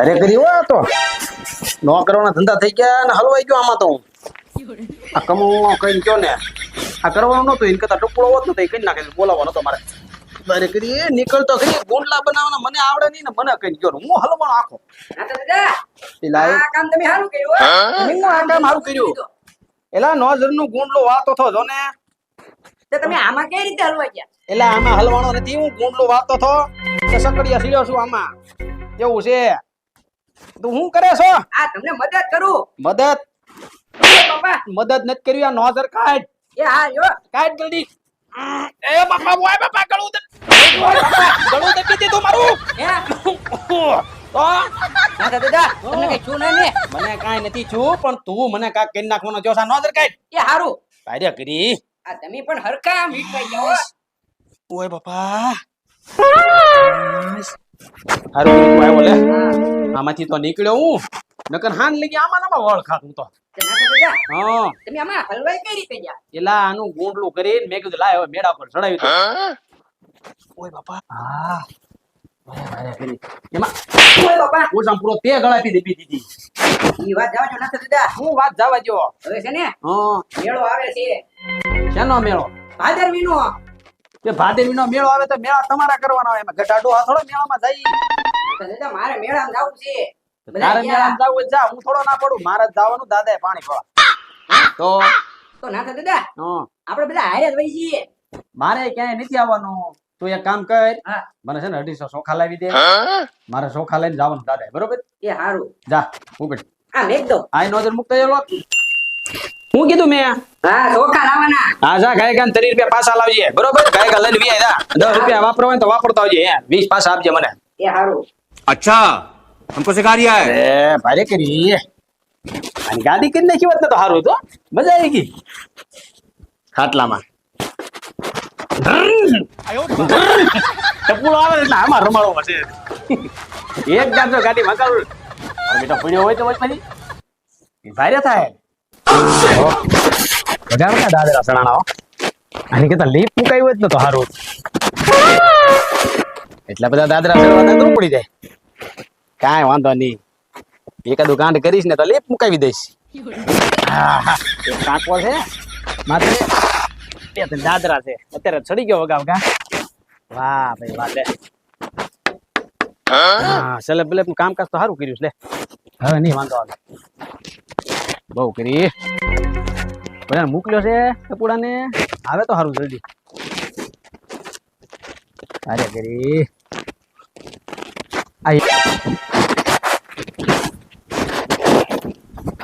અરે કરી હો આ તો. નો ધંધા થઈ ગયા ને હલવાઈ ગયો આમાં તો હું. આ કમાવાનો કઈ ગયો ને આ કરવાનું નતું એને કરતા ટુકડો હોત નતો એ કઈ નાખે બોલાવવાનો નતો મારે. અરે કરી એ નીકળતો કરી ગુંડલા બનાવવાના મને આવડે નહીં ને મને કઈ ગયો હું હલવાનો આખો. હા પેલા આ કામ તમે સારું કર્યું હું. આ કામ સારું કર્યું. એલા નોઝરનું ગુંડલો વાતો થો જો ને. તો તમે આમાં કઈ રીતે હલવા ગયા? એટલે આમાં હલવાનો નથી હું ગુંડલો વાતો થો. કે સકડિયા સીડ્યો છું આમાં. કેવું છે. તું શું કરે છો? આ તમને મદદ કરું. મદદ? મદદ નથી કરી આ નોઝર કાઢ. એ હા જો. કાઢ જલ્દી. એ બાપા બોય બાપા ગળું દે ગળું દે કીધી તું મારું? હે? તો? ના દાદા તમને કઈ છું ને? મને કાઈ નથી છું પણ તું મને કાક કરી નાખવાનો જો સા નોઝર કાઢ. એ હારું. કાર્ય કરી. આ તમે પણ હરખા મીઠવાઈ જાઓ. હો. ઓય બાપા. હારું તું આવ્યો લે. આમાંથી તો નીકળ્યો હું. નકર હાન લગી આમાં નામાં વળ ખાતું તો. હા. તમે આમાં હલવાઈ કઈ રીતે ગયા? એલા આનું ગોંડલું કરીને મેં કીધું લાય હવે મેળા પર ચડાવી દો ઓય બાપા. હા. એમાં ઓય બાપા. ઓછામાં પૂરો તે ગળાપી દે પી દીધી. ઈ વાત જાવ જો ના દાદા હું વાત જવા હવે છે ને હા. મેળો આવે છે. શેનો મેળો? ભાદરવીનો તે ભાદેવીનો મેળો આવે તો મેળા તમારા કરવાનો હોય એમાં ગટાડો થોડો મેળામાં તો મારે મેળામાં જવું છે. તારે મેળામાં જાવું જા હું થોડો ના પડું. મારે જવાનું દાદાએ પાણી તો? તો ના દાદા? આપણે બધા હારે જ છીએ. મારે ક્યાંય નથી આવવાનું. તું એક કામ કર. મને છે ને અઢીસો સોખા લાવી દે. મારે સોખા લઈને જવાનું દાદા બરોબર? એ સારું જા ઉપડ આ મેક દો. આ નોજર મુક્ત હું કીધું મેં? હા ચોખા રૂપિયા પાછા લાવજે. બરોબર? દસ રૂપિયા વાપરો હોય તો વાપરતા આવજે હે. વીસ આપજે મને. એ સારું ગાડી કરી ને તો સારું હતું મજા આવી ગઈ. ખાટલામાં. આવે એટલે રમાડો હશે એક ગાંધો ગાડી મકાવું બેટા હોય તો પછી. ભારે થાય. દાદરા સણાના આની કરતા લીપ મુકાઈ હોત ને તો સારું એટલા બધા દાદરા સણવાના તો પડી જાય. કાંઈ વાંધો નહીં. એકાદ કાંડ કરીશ ને તો લેપ મુકાવી દઈશ. કાંકવો છે. માથે. બે ત્રણ દાદરા છે. અત્યારે ચડી ગયો વગાવ કા વાહ ભાઈ વાહ લે. હા? છેલ્લે પેલે કામકાજ તો સારું કર્યું છે લે. હવે નહીં વાંધો આવે. બહુ કરી. બધાને મોકલ્યો છે કપૂડાને આવે તો સારું જલ્દી. અરે કરી.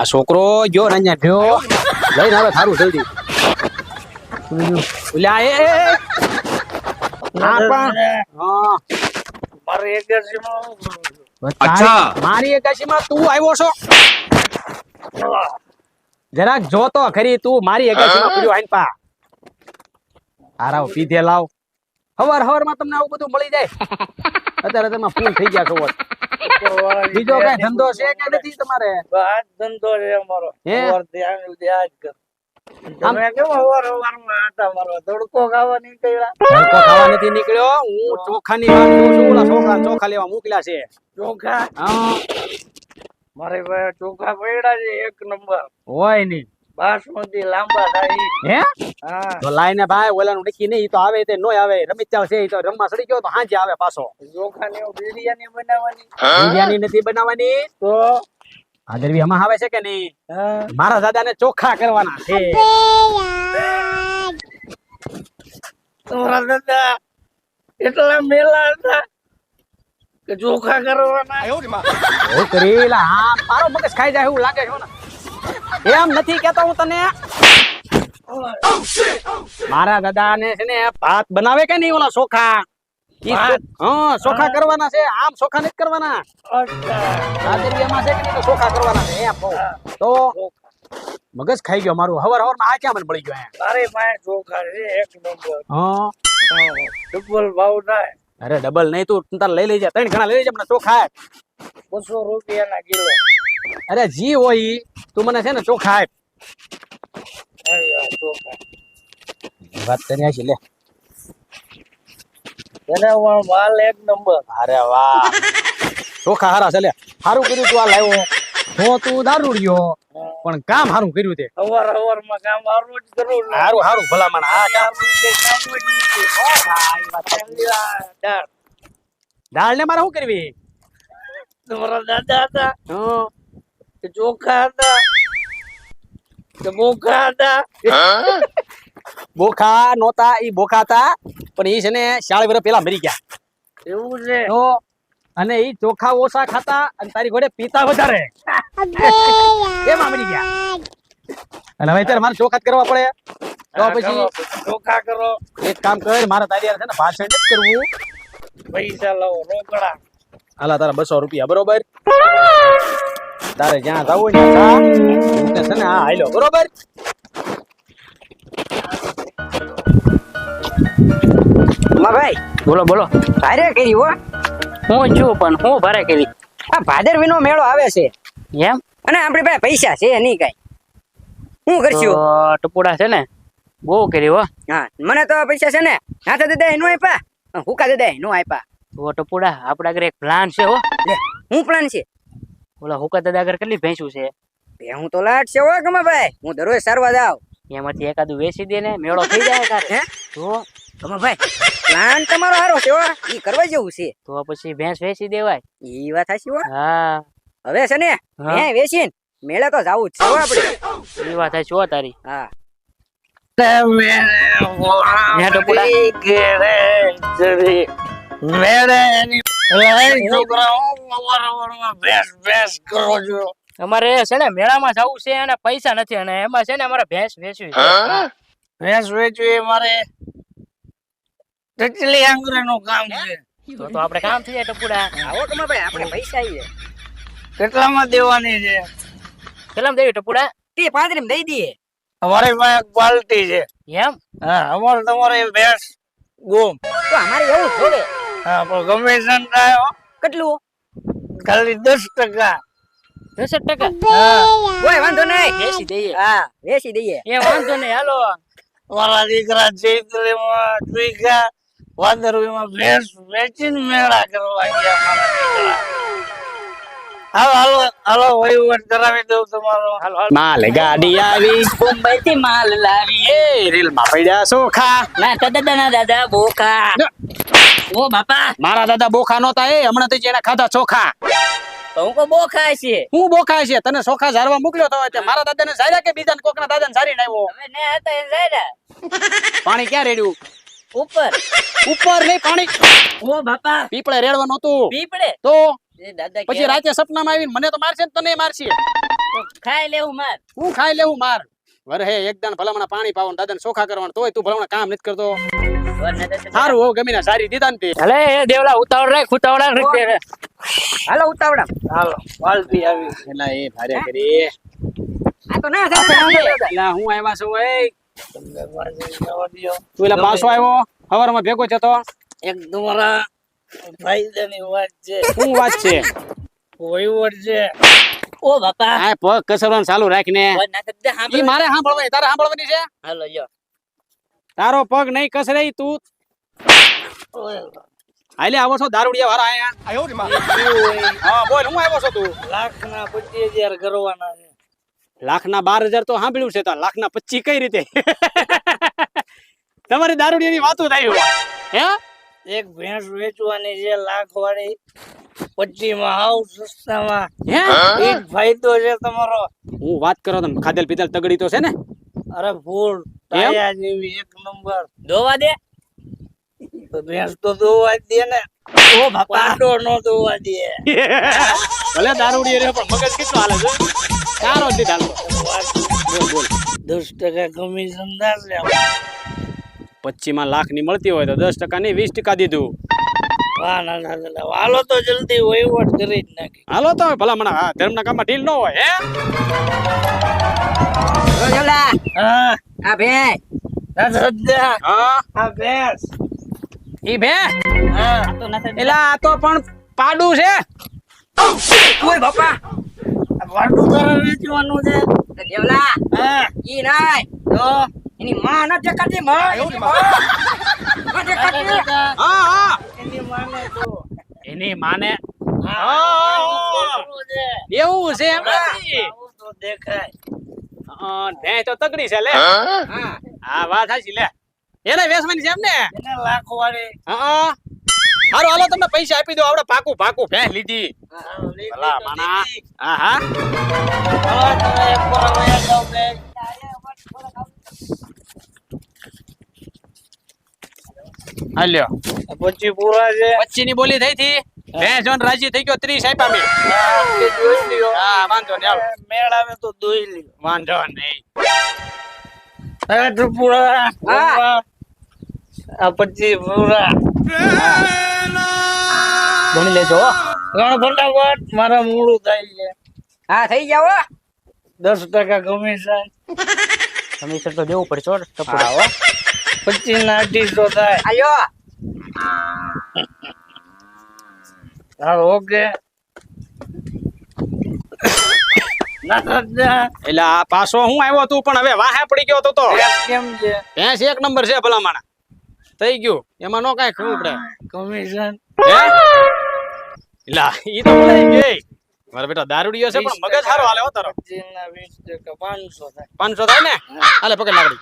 આ છોકરો ગયો ને અહીંયા ગયો. લઈને આવે સારું જલ્દી. ઓલા એ. મારી એકાશીમાં તું આવ્યો છો? જરાક જોતો ખરી તું મારી એકાશીમાં પૂર્યો આઈન પા. આરાવ પીધે લાવ. હવાર હવારમાં તમને આવું બધું મળી જાય. અત્યારે તમે ફૂલ થઈ ગયા છો બીજો કઈ ધંધો છે કે નથી તમારે? ધંધો છે અમારો. હે? સવારથી આંગળી કર તમે કેમ સવારમાં આટા મારો? તડકો ખાવા નીકળ્યા. તડકો ખાવા નથી નીકળ્યો. હું ચોખાની વાત કરું છું. ઓલા ચોખા ચોખા લેવા મોકલ્યા છે. ચોખા? હા. મારી ચોખા પડ્યા છે એક નંબર. હોય નહીં. બાસમતી લાંબા થાય. હે? હા. તો લાઈને ભાઈ નહીં તો આવે તે નોય આવે. રમી જાવ છે તો રમવા સડી ગયો તો હાંજે આવે પાછો. ચોખા ની બિરયાની બનાવવાની. બિરયાની નથી બનાવવાની? તો? હાજરવી આમાં આવે છે કે નહીં? મારા દાદા ને ચોખા કરવાના છે. તમારા દાદા એટલા મેલા હતા. કે ચોખા કરવાના? એવું કરી લા હા મારો મગજ ખાઈ જાય એવું લાગે છે ને એમ નથી કેતો હું તને. મારા દાદા ને છે ને ભાત બનાવે કે નહીં ઓલા ચોખા? ચોખા કરવાના છે આમ ચોખા નથી કરવાના. છે કે ચોખા કરવાના છે એમ તો મગજ ખાઈ ગયો મારું હવાર હવારમાં આ ક્યાં મને પડી ગયો અરે ભાઈ ચોખા છે એક નંબર. હા. ડબલ ભાવ થાય અરે ડબલ નહીં તું તાર લઈ લેજે. ત્રણ ઘણા લઈ લેજે મને ચોખા. બસો રૂપિયાના કિલો. અરે જી હોય તું મને છે ને ચોખા આપ. ચોખા વાત કરી આશી લે. એને માલ એક નંબર. અરે વાહ. ચોખા હારા છે લે. સારું કર્યું તું આ લાવ્યો. હું તું દારૂડિયો. પણ કામ હારું કર્યું તે. અવાર અવારમાં કામ હારું જ જરૂર. હારું હારું ભલામણ. આ કામ. દાળ. ને મારે શું કરવી? તમારા દાદા હતા. હં. ચોખા હતા. કે બોખા હતા. બોખા નોતા ઈ બોખા હતા. પણ ઈ છે ને શાળ વર્ષ પેલા મરી ગયા. એવું છે? તો અને ઈ ચોખા ઓછા ખાતા અને તારી ઘોડે પીતા વધારે. કેમ મરી ગયા. અને હવે અત્યારે મારે ચોખા કરવા પડે. તો પછી ચોખા કરો. એક કામ કર મારા તારી છે ને ભાષણ જ કરવું. પૈસા લો રોકડા. હાલા તારા બસો રૂપિયા બરોબર? તારે જ્યાં જવું તને છે ને હા હાલો બરોબર? ભાઈ બોલો બોલો. ભારે કર્યું હો? હું છું પણ હું ભરે કરી આ ભાદરવીનો મેળો આવે છે. એમ? અને આપણી પાસે પૈસા છે નહીં કઈ. હું કરશું? તો ટપુડા છે ને? બહુ કર્યું હો. હા મને તો પૈસા છે ને. હાથે દાદા એનું આપ્યા? હુકા દાદા એનું આપ્યા. તો ટપુડા આપડા ઘરે એક પ્લાન છે હો. લે હું પ્લાન છે? ઓલા હુકા દાદા આગળ કેટલી ભેંસું છે? હું તો લાટ છે હો ગમે ભાઈ. હું દરરોજ સારવા જાવ એમાંથી એકાદું વેચી દે ને મેળો થઈ જાય હે? તો ભાઈ પ્લાન તમારો હારો છે ઈ કરવા જેવું છે. તો પછી ભેંસ વેચી દેવાય. ઈ વાત સાચી હા. હવે છે ને હા. વેચીન મેળે તો જાવું જ છે આપણે. એ વાત છે હો તારી. હા. ઘેરે જરી મેળે અમારે છે ને મેળામાં જવું છે અને પૈસા નથી અને એમાં છે ને અમારે ભેંસ વેચવી છે. ભેંસ વેચવી એ મારે ટચલી આંગળીનું કામ છે. તો તો આપણે કામ થઈ જાય ટપુડા આવો ગમે ભાઈ આપણે પૈસા આવીએ. કેટલામાં દેવાની છે? કેટલામાં દેવી ટપુડા તે પાદરીમ દઈ દઈએ. અમારી પાસે એક બાલટી છે. એમ? હા અમારે તમારે ભેંસ ગોમ. તો અમારે એવું જ હા પણ કમિશન થાય હો. કેટલું? ખાલી દસ ટકા. દસ ટકા? કોઈ વાંધો નહીં. વેચી દઈએ. હા. વેચી દઈએ. એ વાંધો નહીં હાલો. મારા દીકરા ચૈત્રીમાં દ્વિકા વાદરવીમાં ભેંસ વેચીને મેળા કરવા ગયા મારા હાલો હાલો હાલો વહીવટ કરાવી દઉં તમારો. હાલો હાલો. માલ ગાડી આવી. મુંબઈ થી માલ લાવી એ રીલમાં પડ્યા ચોખા ના દાદા ના દાદા બોકા ઓ બાપા. મારા દાદા બોખા નતા એ હમણાં તો જેને ખાધા ચોખા. તો હું કો બોકા છે. હું બોખાય છે તને ચોખા ઝારવા મોકલ્યો તો તે મારા દાદાને ઝાર્યા કે બીજા કોકના દાદાને ઝારીને આવ્યો? હવે ને હતા એ જાય પાણી ક્યાં રેડ્યું? ઉપર. ઉપર નહીં પાણી. ઓ બાપા. પીપળે રેડવાનું હતું પીપળે? તો? દાદા પછી રાતે સપનામાં આવીને મને તો મારશે ને તને મારશે. ખાઈ લેવું માર. હું ખાઈ લેવું માર. વરહે એકદમ ભલામણા પાણી પાવાનું દાદાને ચોખા કરવાનું. તોય તું ભલામણા કામ નથી કરતો. સારું હો ગમી ના સારી દીધા ને હલે એ દેવલા ઉતાવળ રાખ ઉતાવળ રાખ હાલો ઉતાવળા. હાલો વાલતી આવી. એલા એ ભારે કરી. આ તો ના થાય હું આવ્યા છું એ તું પાછો આવ્યો? હવારમાં ભેગો છે તો? એક તમારા ફાયદાની વાત છે. શું વાત છે? વહીવટ છે. ઓ બાપા. આ પગ કસરવાનું ચાલુ રાખીને. ઓ ના દાદા ઈ મારે સાંભળવાની તારે સાંભળવાની છે? હાલો યો તારો પગ નહીં કસરે તું. હાલે આવો છો દારૂડિયા વાળા આયા હા બોલ હું આવ્યો છો તું? લાખ ના પચીસ હજાર કરવાના છે. લાખના બાર હજાર તો સાંભળ્યું છે તો લાખના પચીસ કઈ રીતે? તમારી દારૂડિયાની વાતો થાય હે? એક ભેંસ વેચવાની છે લાખ વાળી માં સસ્તામાં. હે? એક ફાયદો છે તમારો. હું વાત કરો તમે ખાધેલ પીધેલ તગડી તો છે ને? અરે ફૂલ જેવી એક નંબર. દોવા દે. ભેંસ તો દોવા દે ને. ઓ નો દોવા દે. ભલે દારૂડી રે પણ મગજ કેટલો હાલે છે? નથી બોલ બોલ. દસ ટકા કમિશન થશે પચીસમાં લાખની મળતી હોય તો દસ ટકા નહીં વીસ ટકા દીધું. વાહ ના ના ના હાલો તો જલ્દી વહીવટ કરી જ નાખી. હાલો તો ભલા મને ધર્મ ના કામમાં ઢીલ ન હોય હે? હા. આ હા? આ ભેંસ. ઈ ભે. હા તો નથી એલા આ તો પણ પાડું છે. ઓય બાપા. વાડું તારે વેચવાનું છે. દેવલા ઈ નાય. તો? એની માં ન દેખાતી માં. એની માં? ટેકાતી હા હા. એની માને તો. એની માને. એવું છે. એમ. તો દેખાય. તો તગડી છે લે. હા. વાત સાચી લે. એને વેસવાની છે એમ ને? લાખ વાળી. હા હારું હાલો તમને પૈસા આપી દો આપણે પાકું પાકું. ભેંસ લીધી. ભલા માણા. હા હા. હવે તમે એક વાર વયા જાઓ બે. હાલ્યો પછી પૂરા છે. ની બોલી થઈ હતી? બે જોન રાજી થઈ ગયો ત્રીસ આપ્યા મેં. હા, વાંધો નહીં હાલો. મેળ આવે તો દોઈ લ્યો. વાંધો નહીં. પૂરા. હા. આ પછી પૂરા ગણી લેજો હો. ફટાફટ મારા મૂળું થાય છે. હા થઈ જાવ હો. દસ ટકા કમિશન કમિશન તો દેવું પડશે ટપડા હો. પચીસ ના અઢીસો થાય. આયો હા ઓકે. એટલે આ પાછો હું આવ્યો તું પણ હવે વાહે પડી ગયો તો તો. કેમ છે? ભેંસ એક નંબર છે ભલા માણા થઈ ગયું. એમાં નો કઈ ખબર પડે. કમિશન લા ઈ તો બોલાઈ ગઈ. મારા બેટા દારૂડિયો છે પણ મગજ સારો હાલે હો તારો. પચીસ ના ટકા પાંચસો થાય. પાંચસો થાય ને? હાલે પકડ લાકડી.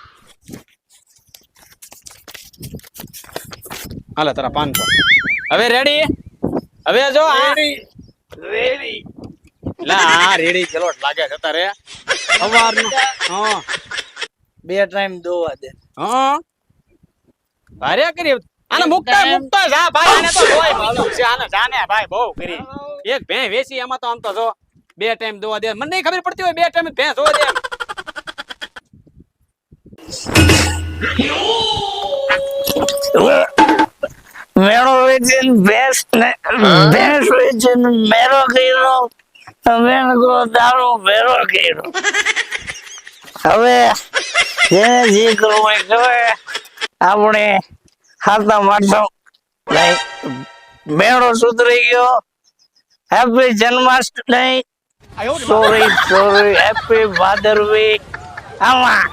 હાલે તારા પાંચસો. હવે રેડી હવે જો આ રેડી લા રેડી ચલોટ લાગે છે તારે. સવારનું હા. બે ટાઈમ દોવા દે. હા. ભારે કરી આને મુકતા મુકતા જા ભાઈ આને તો જોઈ ભાવ છે આને જાને ભાઈ બહુ કરી. એક ભે વેચી એમાં તો આમ તો જો બે ટાઈમ દોવા દે. મને નહીં ખબર પડતી હોય બે ટાઈમ ભે જોવા દે. મેળો વેચીને ભેંસ ને ભેંસ વેચીને મેળો કર્યો. કહો દારૂ ભેરો કર્યો. હવે જે જે કરવું હોય કરે. આપણે ખાતા મારતા મેળો સુધરી ગયો. Happy Janmashtami. Sorry sorry happy Bhadarvi આમાં